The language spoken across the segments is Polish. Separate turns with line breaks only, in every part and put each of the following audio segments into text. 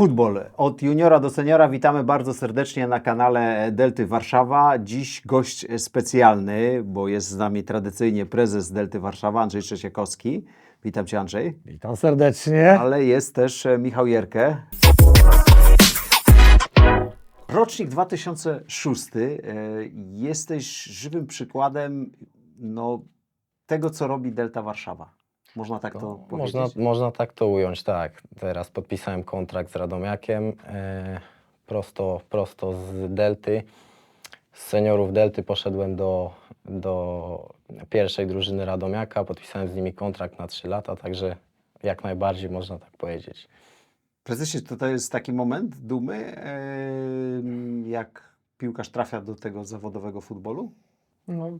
Futbol od juniora do seniora. Witamy bardzo serdecznie na kanale Delty Warszawa. Dziś gość specjalny, bo jest z nami tradycyjnie prezes Delty Warszawa, Andrzej Trzeciakowski. Witam Cię Andrzej.
Witam serdecznie.
Ale jest też e, Michał Jerkę. Rocznik 2006. e, Jesteś żywym przykładem no, tego, co robi Delta Warszawa. Można tak to powiedzieć?
Można, można tak to ująć, tak. Teraz podpisałem kontrakt z Radomiakiem, e, prosto, prosto z Delty. Z seniorów Delty poszedłem do, do pierwszej drużyny Radomiaka, podpisałem z nimi kontrakt na 3 lata, także jak najbardziej można tak powiedzieć.
Prezesie, to, to jest taki moment dumy, em, jak piłkarz trafia do tego zawodowego futbolu?
No,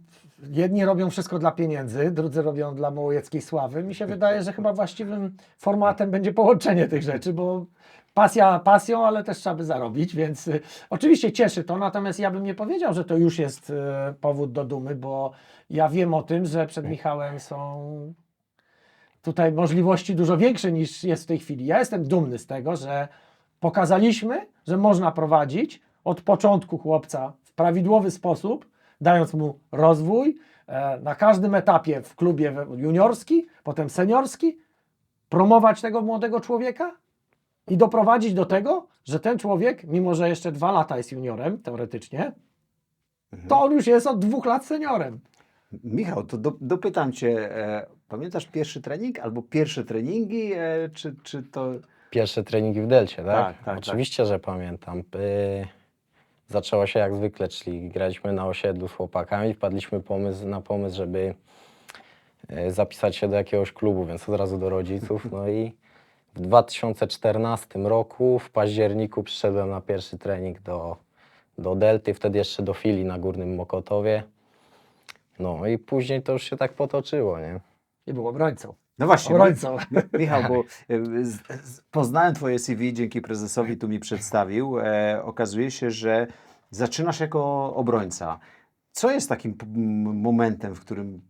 jedni robią wszystko dla pieniędzy, drudzy robią dla małowieckiej sławy. Mi się wydaje, że chyba właściwym formatem będzie połączenie tych rzeczy, bo pasja pasją, ale też trzeba by zarobić, więc y, oczywiście cieszy to, natomiast ja bym nie powiedział, że to już jest y, powód do dumy, bo ja wiem o tym, że przed Michałem są tutaj możliwości dużo większe niż jest w tej chwili. Ja jestem dumny z tego, że pokazaliśmy, że można prowadzić od początku chłopca w prawidłowy sposób, dając mu rozwój e, na każdym etapie w klubie juniorski, potem seniorski, promować tego młodego człowieka i doprowadzić do tego, że ten człowiek, mimo że jeszcze dwa lata jest juniorem, teoretycznie, to on już jest od dwóch lat seniorem.
Michał, to do, dopytam Cię, e, pamiętasz pierwszy trening albo pierwsze treningi, e, czy, czy to...
Pierwsze treningi w Delcie, tak?
Tak, tak,
Oczywiście, że pamiętam. Y, zaczęło się jak zwykle, czyli graliśmy na osiedlu z chłopakami, wpadliśmy pomysł, na pomysł, żeby y, zapisać się do jakiegoś klubu, więc od razu do rodziców. No i w 2014 roku, w październiku przyszedłem na pierwszy trening do, do Delty, wtedy jeszcze do filii na Górnym Mokotowie. No i później to już się tak potoczyło, nie?
I był obrońcą.
No właśnie,
Obrońcą.
Michał, bo e, z, z, poznałem Twoje CV, dzięki prezesowi tu mi przedstawił. E, okazuje się, że zaczynasz jako obrońca. Co jest takim momentem, w którym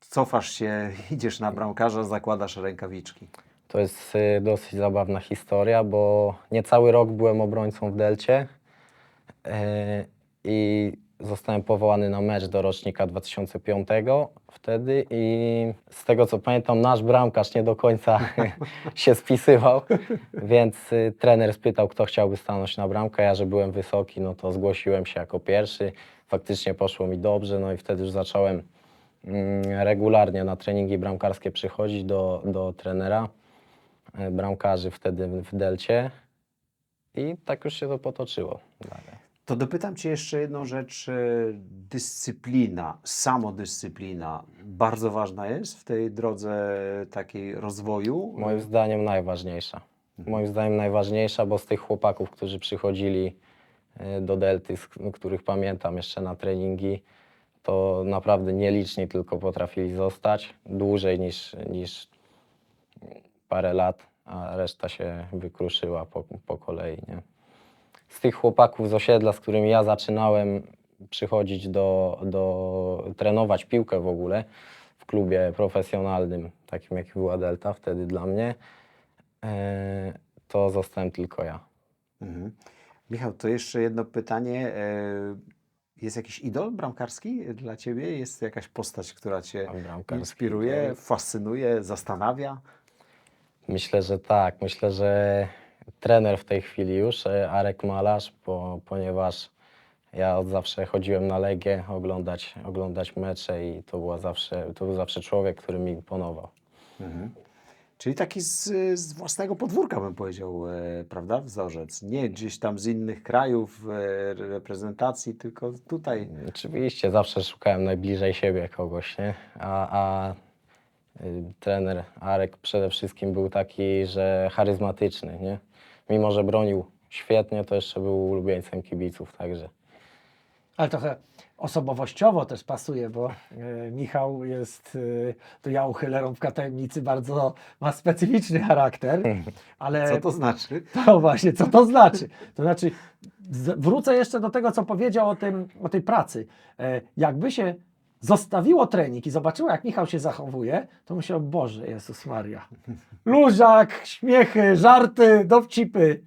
cofasz się, idziesz na bramkarza, zakładasz rękawiczki?
To jest y, dosyć zabawna historia, bo niecały rok byłem obrońcą w Delcie y, i zostałem powołany na mecz do rocznika 2005 wtedy i z tego co pamiętam nasz bramkarz nie do końca się spisywał, więc y, trener spytał kto chciałby stanąć na bramkę, ja że byłem wysoki, no to zgłosiłem się jako pierwszy, faktycznie poszło mi dobrze, no i wtedy już zacząłem mm, regularnie na treningi bramkarskie przychodzić do, do trenera e, bramkarzy wtedy w Delcie. I tak już się to potoczyło dalej.
To dopytam Cię jeszcze jedną rzecz. e, Dyscyplina, samodyscyplina bardzo ważna jest w tej drodze takiej rozwoju.
Moim zdaniem najważniejsza. Moim zdaniem najważniejsza, bo z tych chłopaków, którzy przychodzili e, do Delty, z k- których pamiętam jeszcze na treningi, to naprawdę nieliczni tylko potrafili zostać dłużej niż, niż parę lat, a reszta się wykruszyła po, po kolei. Nie? Z tych chłopaków z osiedla, z którymi ja zaczynałem przychodzić do, do trenować piłkę w ogóle w klubie profesjonalnym, takim jak była Delta wtedy dla mnie, e, to zostałem tylko ja.
Mhm. Michał, to jeszcze jedno pytanie. e, Jest jakiś idol bramkarski dla Ciebie? Jest jakaś postać, która Cię inspiruje,
idol?
fascynuje, zastanawia?
Myślę, że tak. Myślę, że trener w tej chwili już, e, Arek Malarz, bo, ponieważ ja od zawsze chodziłem na Legię oglądać, oglądać mecze i to, była zawsze, to był zawsze człowiek, który mi imponował.
Mhm. Czyli taki z, z własnego podwórka bym powiedział, e, prawda? Wzorzec. Nie gdzieś tam z innych krajów e, reprezentacji, tylko tutaj.
Oczywiście, zawsze szukałem najbliżej siebie kogoś, nie? A, a y, trener Arek przede wszystkim był taki, że charyzmatyczny, nie? Mimo, że bronił świetnie, to jeszcze był ulubieńcem kibiców, także
Ale trochę osobowościowo też pasuje, bo e, Michał jest, e, to ja uchylę rąbka tajemnicy, bardzo ma specyficzny charakter, ale
Co to znaczy?
to właśnie, co to znaczy? To znaczy, z, wrócę jeszcze do tego, co powiedział o, tym, o tej pracy. E, jakby się zostawiło trening i zobaczyło, jak Michał się zachowuje, to myślał, Boże, Jezus Maria. Luzak, śmiechy, żarty, dowcipy.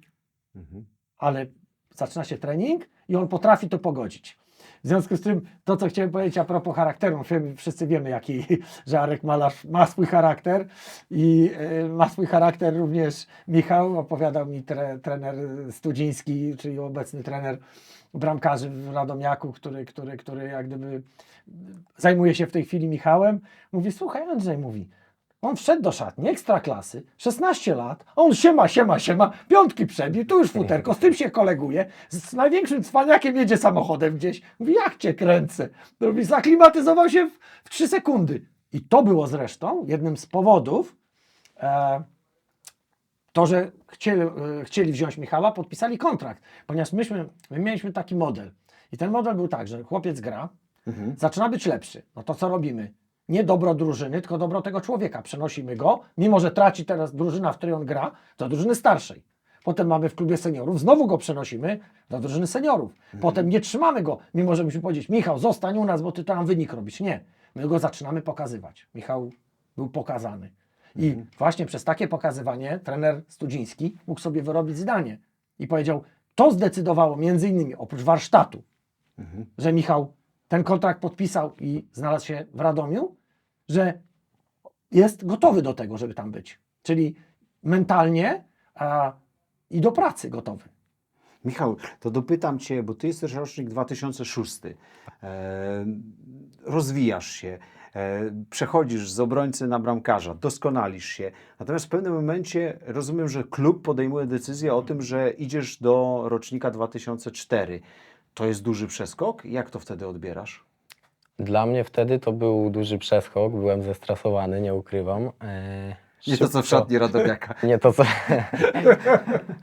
Mhm.
ale zaczyna się trening i on potrafi to pogodzić. W związku z tym, to co chciałem powiedzieć a propos charakteru, no, wszyscy wiemy, jaki że Arek Malarz ma swój charakter i e, ma swój charakter również Michał, opowiadał mi tre, trener Studziński, czyli obecny trener bramkarzy w Radomiaku, który, który, który jak gdyby zajmuje się w tej chwili Michałem. Mówi, słuchaj Andrzej, mówi, on wszedł do szatni, ekstra klasy, 16 lat, on siema, siema, siema, piątki przebił, tu już futerko, z tym się koleguje, z, z największym cwaniakiem jedzie samochodem gdzieś. Mówi, jak cię kręcę? Mówi, zaklimatyzował się w, w 3 sekundy. I to było zresztą jednym z powodów, e, to, że chcieli, e, chcieli wziąć Michała, podpisali kontrakt, ponieważ myśmy, my mieliśmy taki model. I ten model był tak, że chłopiec gra,
Mhm.
zaczyna być lepszy. No to co robimy? Nie dobro drużyny, tylko dobro tego człowieka. Przenosimy go, mimo że traci teraz drużyna, w której on gra, do drużyny starszej. Potem mamy w klubie seniorów, znowu go przenosimy do drużyny seniorów. Potem nie trzymamy go, mimo że musimy powiedzieć, Michał, zostań u nas, bo ty tam wynik robisz. Nie, my go zaczynamy pokazywać. Michał był pokazany. I właśnie przez takie pokazywanie trener Studziński mógł sobie wyrobić zdanie i powiedział, to zdecydowało między innymi oprócz warsztatu, że Michał ten kontrakt podpisał i znalazł się w Radomiu, że jest gotowy do tego, żeby tam być. Czyli mentalnie a, i do pracy gotowy.
Michał, to dopytam Cię, bo Ty jesteś rocznik 2006. E, rozwijasz się, przechodzisz z obrońcy na bramkarza, doskonalisz się. Natomiast w pewnym momencie rozumiem, że klub podejmuje decyzję o tym, że idziesz do rocznika 2004. To jest duży przeskok? Jak to wtedy odbierasz?
Dla mnie wtedy to był duży przeskok, byłem zestresowany, nie ukrywam. E,
Nie to co w
szybko-
szatni Radomiaka.
Nie to co.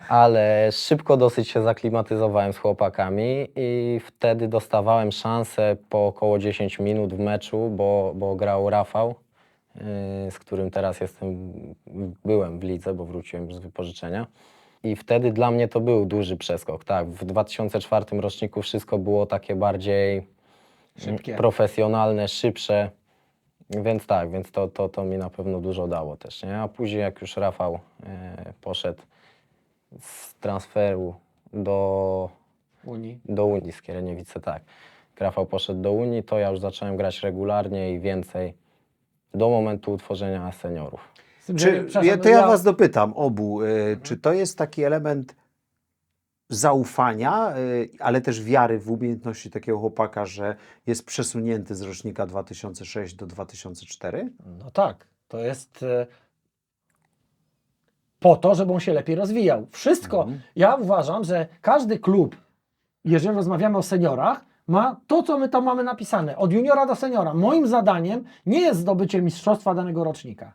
Ale szybko dosyć się zaklimatyzowałem z chłopakami i wtedy dostawałem szansę po około 10 minut w meczu, bo, bo grał Rafał, yy, z którym teraz jestem, byłem w lidze, bo wróciłem z wypożyczenia. I wtedy dla mnie to był duży przeskok. Tak, w 2004 roczniku wszystko było takie bardziej
Szybkie.
profesjonalne, szybsze. Więc tak, więc to, to, to mi na pewno dużo dało też, nie? A później jak już Rafał e, poszedł z transferu do,
Unii.
do Unii z Kierniewice, tak. Jak Rafał poszedł do Unii, to ja już zacząłem grać regularnie i więcej do momentu utworzenia seniorów.
Z tym, że-
Czy,
przepraszam,
ja,
no
to ja Was dopytam obu, e, czy to jest taki element zaufania, e, ale też wiary w umiejętności takiego chłopaka, że jest przesunięty z rocznika 2006 do 2004?
No tak, to jest e, po to, żeby on się lepiej rozwijał. Wszystko,
Mhm.
ja uważam, że każdy klub, jeżeli rozmawiamy o seniorach, ma to, co my tam mamy napisane, od juniora do seniora. Moim zadaniem nie jest zdobycie mistrzostwa danego rocznika,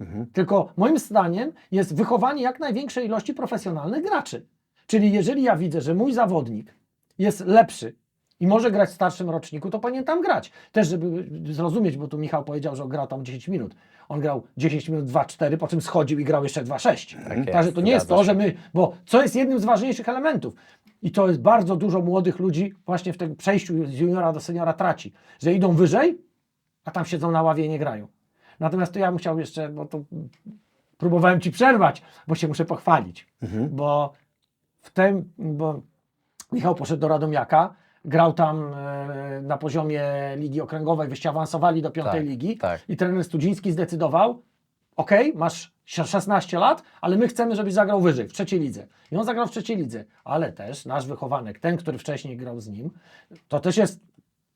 Mhm.
tylko moim zdaniem jest wychowanie jak największej ilości profesjonalnych graczy. Czyli jeżeli ja widzę, że mój zawodnik jest lepszy i może grać w starszym roczniku, to powinien tam grać. Też, żeby zrozumieć, bo tu Michał powiedział, że on grał tam 10 minut. On grał 10 minut 2-4, po czym schodził i grał jeszcze 2-6.
Tak
Także to nie jest to, że my, bo co jest jednym z ważniejszych elementów i to jest bardzo dużo młodych ludzi właśnie w tym przejściu z juniora do seniora traci, że idą wyżej, a tam siedzą na ławie i nie grają. Natomiast to ja bym chciał jeszcze, bo to próbowałem Ci przerwać, bo się muszę pochwalić, bo w tym, bo Michał poszedł do Radomiaka, grał tam e, na poziomie ligi okręgowej, wyście awansowali do piątej
Tak,
ligi
tak.
i trener Studziński zdecydował, ok, masz 16 lat, ale my chcemy, żebyś zagrał wyżej, w trzeciej lidze. I on zagrał w trzeciej lidze, ale też nasz wychowanek, ten, który wcześniej grał z nim, to też jest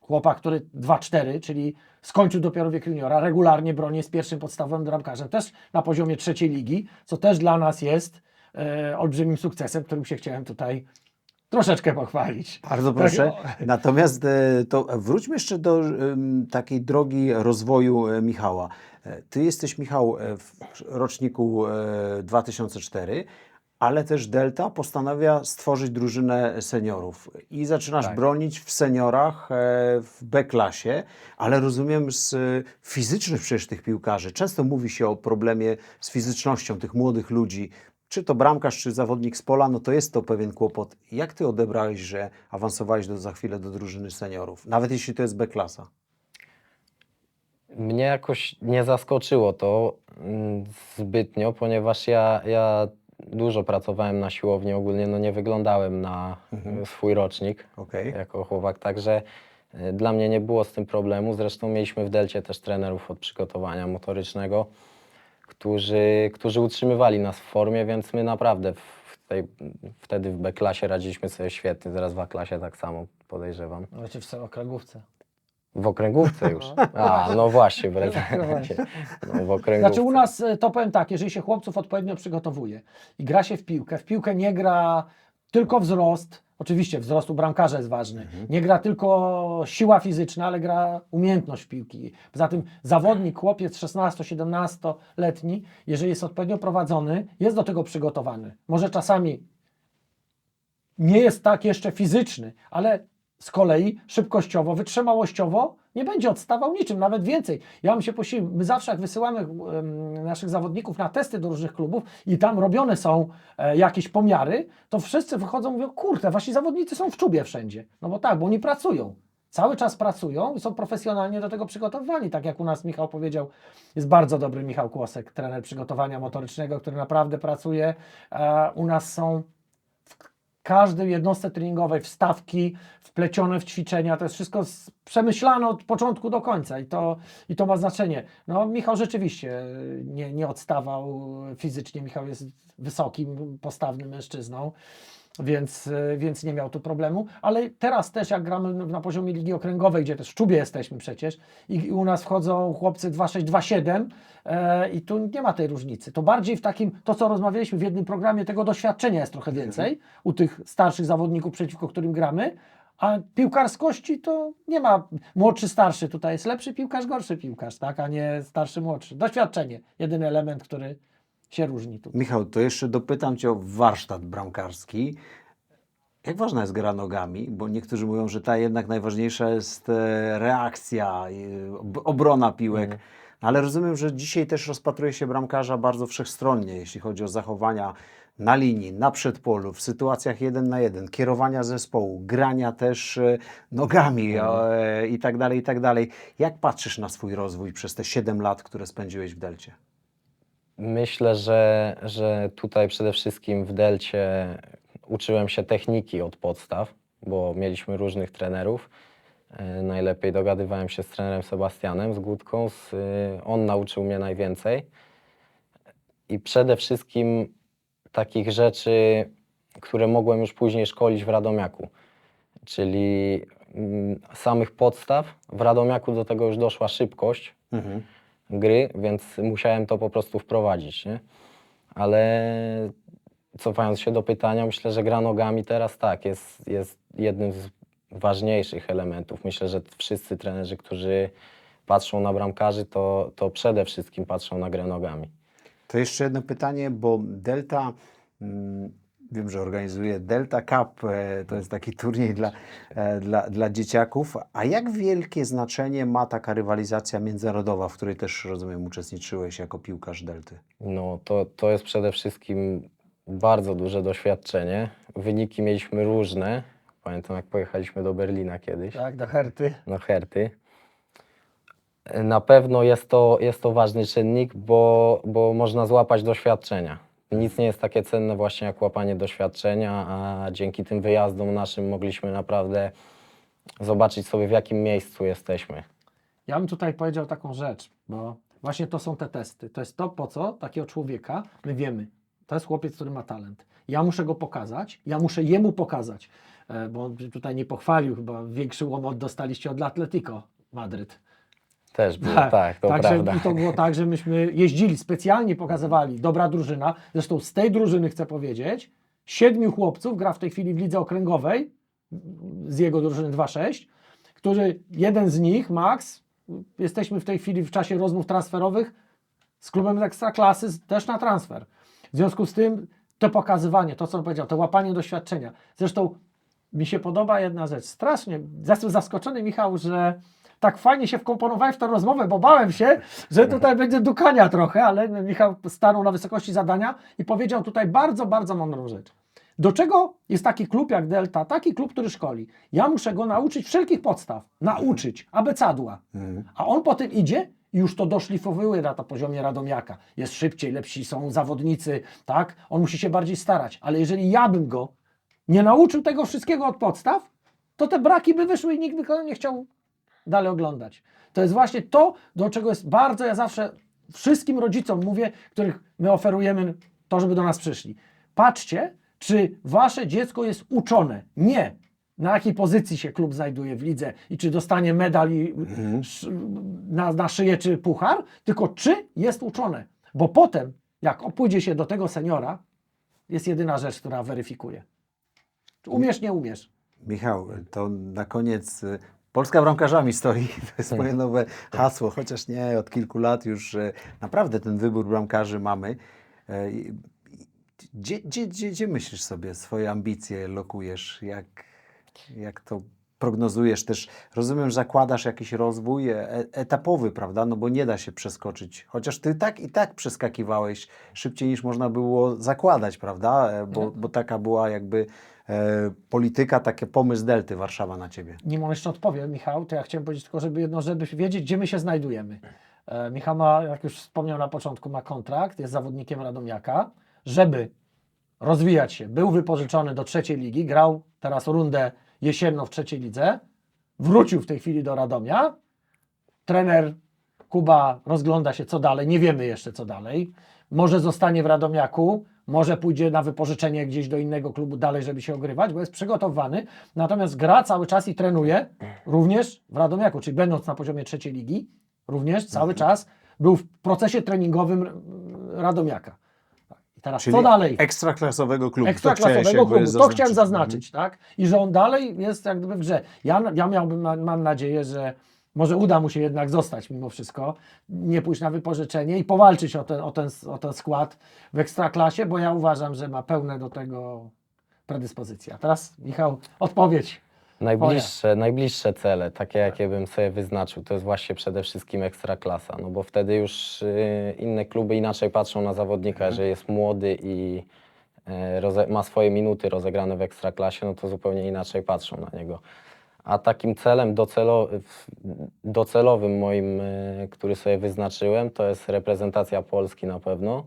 chłopak, który 2-4, czyli skończył dopiero wiek juniora, regularnie broni jest pierwszym podstawowym bramkarzem, też na poziomie trzeciej ligi, co też dla nas jest e, olbrzymim sukcesem, którym się chciałem tutaj troszeczkę pochwalić.
Bardzo proszę. Natomiast e, to wróćmy jeszcze do em, takiej drogi rozwoju e, Michała. E, Ty jesteś, Michał, e, w roczniku e, 2004, ale też Delta postanawia stworzyć drużynę seniorów i zaczynasz
Tak.
bronić w seniorach e, w B-klasie, ale rozumiem z e, fizycznych przecież tych piłkarzy. Często mówi się o problemie z fizycznością tych młodych ludzi. Czy to bramkarz, czy zawodnik z pola, no to jest to pewien kłopot. Jak ty odebrałeś, że awansowałeś do, za chwilę do drużyny seniorów, nawet jeśli to jest B-klasa?
Mnie jakoś nie zaskoczyło to mm, zbytnio, ponieważ ja, ja dużo pracowałem na siłowni, ogólnie no nie wyglądałem na
Mhm.
swój rocznik
Okej.
jako chłopak, także e, dla mnie nie było z tym problemu. Zresztą mieliśmy w Delcie też trenerów od przygotowania motorycznego, którzy, którzy utrzymywali nas w formie, więc my naprawdę w tej, wtedy w B-klasie radziliśmy sobie świetnie, teraz w A-klasie tak samo podejrzewam.
Znaczy w okręgówce.
W okręgówce już. A, no właśnie, w
No
referencie. No, w okręgówce.
Znaczy u nas e, to powiem tak, jeżeli się chłopców odpowiednio przygotowuje i gra się w piłkę, w piłkę nie gra tylko wzrost, oczywiście wzrost u bramkarza jest ważny, nie gra tylko siła fizyczna, ale gra umiejętność piłki. Poza tym zawodnik, chłopiec 16-17-letni, jeżeli jest odpowiednio prowadzony, jest do tego przygotowany. Może czasami nie jest tak jeszcze fizyczny, ale z kolei szybkościowo, wytrzymałościowo nie będzie odstawał niczym, nawet więcej. Ja bym się posiłał, my zawsze jak wysyłamy naszych zawodników na testy do różnych klubów i tam robione są e, jakieś pomiary, to wszyscy wychodzą i mówią, kurde, wasi zawodnicy są w czubie wszędzie. No bo tak, bo oni pracują. Cały czas pracują i są profesjonalnie do tego przygotowani. Tak jak u nas Michał powiedział, jest bardzo dobry Michał Kłosek, trener przygotowania motorycznego, który naprawdę pracuje. E, u nas są każdej jednostce treningowej wstawki wplecione w ćwiczenia, to jest wszystko przemyślane od początku do końca i to, i to ma znaczenie. No Michał rzeczywiście y, nie, nie odstawał fizycznie, Michał jest wysokim, postawnym mężczyzną. Więc, y, więc nie miał tu problemu, ale teraz też jak gramy na poziomie ligi okręgowej, gdzie też w czubie jesteśmy przecież i u nas wchodzą chłopcy 2,6-2,7 e, i tu nie ma tej różnicy. To bardziej w takim, to co rozmawialiśmy w jednym programie, tego doświadczenia jest trochę więcej u tych starszych zawodników, przeciwko którym gramy, a piłkarskości to nie ma młodszy, starszy. Tutaj jest lepszy piłkarz, gorszy piłkarz, tak, a nie starszy, młodszy. Doświadczenie, jedyny element, który się różni tu.
Michał, to jeszcze dopytam Cię o warsztat bramkarski. Jak ważna jest gra nogami? Bo niektórzy mówią, że ta jednak najważniejsza jest e, reakcja, ob- obrona piłek. Ale rozumiem, że dzisiaj też rozpatruje się bramkarza bardzo wszechstronnie, jeśli chodzi o zachowania na linii, na przedpolu, w sytuacjach jeden na jeden, kierowania zespołu, grania też e, nogami e, i tak dalej, i tak dalej. Jak patrzysz na swój rozwój przez te 7 lat, które spędziłeś w Delcie?
Myślę, że, że tutaj przede wszystkim w Delcie uczyłem się techniki od podstaw, bo mieliśmy różnych trenerów. E, Najlepiej dogadywałem się z trenerem Sebastianem, z Gutką. Z, y, on nauczył mnie najwięcej. I przede wszystkim takich rzeczy, które mogłem już później szkolić w Radomiaku. Czyli mm, samych podstaw. W Radomiaku do tego już doszła szybkość,
Mhm.
Gry, więc musiałem to po prostu wprowadzić, nie? Ale cofając się do pytania, myślę, że gra nogami teraz tak, jest, jest jednym z ważniejszych elementów. Myślę, że wszyscy trenerzy, którzy patrzą na bramkarzy, to, to przede wszystkim patrzą na grę nogami.
To jeszcze jedno pytanie, bo Delta, mm, wiem, że organizuje Delta Cup, e, to jest taki turniej dla, e, dla, dla dzieciaków. A jak wielkie znaczenie ma taka rywalizacja międzynarodowa, w której też, rozumiem, uczestniczyłeś jako piłkarz Delty?
No to, to jest przede wszystkim bardzo duże doświadczenie. Wyniki mieliśmy różne. Pamiętam, jak pojechaliśmy do Berlina kiedyś.
Tak, do Herty.
no Herty. Na pewno jest to, jest to ważny czynnik, bo, bo można złapać doświadczenia. Nic nie jest takie cenne właśnie jak łapanie doświadczenia, a dzięki tym wyjazdom naszym mogliśmy naprawdę zobaczyć sobie w jakim miejscu jesteśmy.
Ja bym tutaj powiedział taką rzecz, bo właśnie to są te testy. To jest to, po co takiego człowieka my wiemy. To jest chłopiec, który ma talent. Ja muszę go pokazać, ja muszę jemu pokazać, e, bo on tutaj nie pochwalił, chyba większy łomot dostaliście od Atletico Madryt.
Też było, tak, to
Także
prawda.
I to było tak, że myśmy jeździli, specjalnie pokazywali, dobra drużyna. Zresztą z tej drużyny chcę powiedzieć, siedmiu chłopców gra w tej chwili w lidze okręgowej, z jego drużyny 2-6, który jeden z nich, Max, jesteśmy w tej chwili w czasie rozmów transferowych z klubem Ekstraklasy też na transfer. W związku z tym to pokazywanie, to co on powiedział, to łapanie doświadczenia. Zresztą mi się podoba jedna rzecz. Strasznie, jestem zaskoczony Michał, że tak fajnie się wkomponowałem w tę rozmowę, bo bałem się, że tutaj będzie dukania trochę, ale Michał stanął na wysokości zadania i powiedział tutaj bardzo, bardzo mądrą rzecz. Do czego jest taki klub jak Delta, taki klub, który szkoli? Ja muszę go nauczyć wszelkich podstaw, nauczyć, abecadła. A on potem idzie i już to doszlifowuje na to poziomie Radomiaka. Jest szybciej, lepsi są zawodnicy, tak? On musi się bardziej starać, ale jeżeli ja bym go nie nauczył tego wszystkiego od podstaw, to te braki by wyszły i nikt by nie chciał dalej oglądać. To jest właśnie to, do czego jest bardzo, ja zawsze wszystkim rodzicom mówię, których my oferujemy to, żeby do nas przyszli. Patrzcie, czy wasze dziecko jest uczone. Nie. Na jakiej pozycji się klub znajduje w lidze i czy dostanie medal i, sz, na, na szyję czy puchar, tylko czy jest uczone. Bo potem, jak pójdzie się do tego seniora, jest jedyna rzecz, która weryfikuje. Czy Umiesz, nie umiesz.
Michał, to na koniec y, Polska bramkarzami stoi. To jest moje nowe hasło, chociaż nie od kilku lat już e, naprawdę ten wybór bramkarzy mamy. E, Gdzie, gdzie, gdzie, gdzie myślisz sobie swoje ambicje lokujesz? Jak, jak to prognozujesz też? Rozumiem, że zakładasz jakiś rozwój e, etapowy, prawda? No bo nie da się przeskoczyć. Chociaż ty tak i tak przeskakiwałeś szybciej niż można było zakładać, prawda? E, Bo, bo taka była jakby e, polityka, taki pomysł Delty Warszawa na ciebie.
nim on jeszcze odpowie, Michał, to ja chciałem powiedzieć tylko, żeby jedno, żeby wiedzieć, gdzie my się znajdujemy. E, Michał ma, jak już wspomniał na początku, ma kontrakt, jest zawodnikiem Radomiaka, żeby rozwijać się. Był wypożyczony do trzeciej ligi, grał teraz rundę jesienną w trzeciej lidze, wrócił w tej chwili do Radomia. Trener Kuba rozgląda się, co dalej, nie wiemy jeszcze, co dalej. Może zostanie w Radomiaku, może pójdzie na wypożyczenie gdzieś do innego klubu dalej, żeby się ogrywać, bo jest przygotowany. Natomiast gra cały czas i trenuje również w Radomiaku, czyli będąc na poziomie trzeciej ligi, również cały czas był w procesie treningowym Radomiaka. I teraz co dalej?
ekstraklasowego klubu.
Ekstraklasowego klubu. To
zaznaczyć.
chciałem zaznaczyć, tak? I że on dalej jest jak gdyby w grze. Ja, ja miałbym, ma- mam nadzieję, że może uda mu się jednak zostać mimo wszystko, nie pójść na wypożyczenie i powalczyć o ten, o ten, o ten skład w ekstraklasie, bo ja uważam, że ma pełne do tego predyspozycje. A teraz, Michał, odpowiedź.
Najbliższe, najbliższe cele, takie jakie bym sobie wyznaczył, to jest właśnie przede wszystkim ekstraklasa, no bo wtedy już y, inne kluby inaczej patrzą na zawodnika, że jest młody i y, roze, ma swoje minuty rozegrane w ekstraklasie, no to zupełnie inaczej patrzą na niego. A takim celem docelo, docelowym moim, y, który sobie wyznaczyłem, to jest reprezentacja Polski na pewno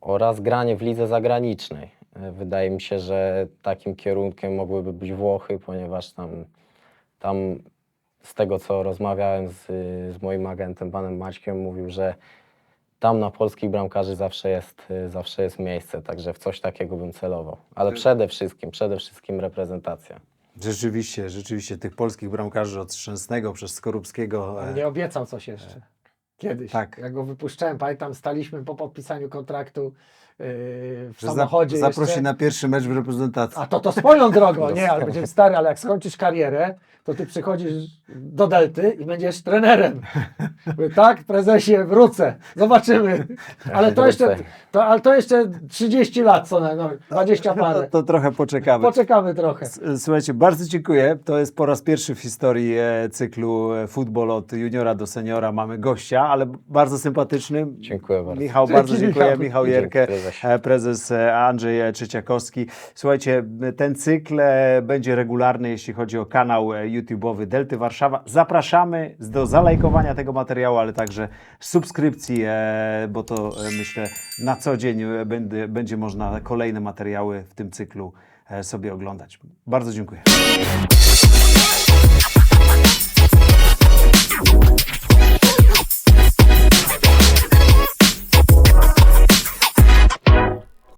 oraz granie w lidze zagranicznej. E, Wydaje mi się, że takim kierunkiem mogłyby być Włochy, ponieważ tam, tam z tego co rozmawiałem z, z moim agentem, panem Maćkiem, mówił, że tam na polskich bramkarzy zawsze jest, e, zawsze jest miejsce, także w coś takiego bym celował. Ale przede wszystkim, przede wszystkim reprezentacja.
Rzeczywiście, rzeczywiście tych polskich bramkarzy od Szczęsnego przez Skorupskiego. e,
Nie obiecał coś jeszcze. Kiedyś.
Tak.
Jak go wypuszczałem, pamiętam, staliśmy po podpisaniu kontraktu w
że za-
samochodzie.
zaprosi
jeszcze.
na pierwszy mecz w reprezentacji.
A to to swoją drogą, nie, ale będziemy stary, ale jak skończysz karierę, to ty przychodzisz do Delty i będziesz trenerem. Mówię, tak, prezesie, wrócę, zobaczymy. Ale to jeszcze, to, ale to jeszcze 30 lat, co na, no, 20
To,
parę.
to trochę poczekamy.
Poczekamy trochę.
S- Słuchajcie, bardzo dziękuję. To jest po raz pierwszy w historii e, cyklu e, Futbol od juniora do seniora. Mamy gościa, ale bardzo sympatyczny.
Dziękuję bardzo.
Michał, bardzo dziękuję.
Michał.
Jerkę, E, prezes e, Andrzej e, Trzeciakowski. Słuchajcie, ten cykl będzie regularny, jeśli chodzi o kanał YouTube'owy Delty Warszawa. Zapraszamy do zalajkowania tego materiału, ale także subskrypcji, bo to myślę na co dzień będzie można kolejne materiały w tym cyklu sobie oglądać. Bardzo dziękuję.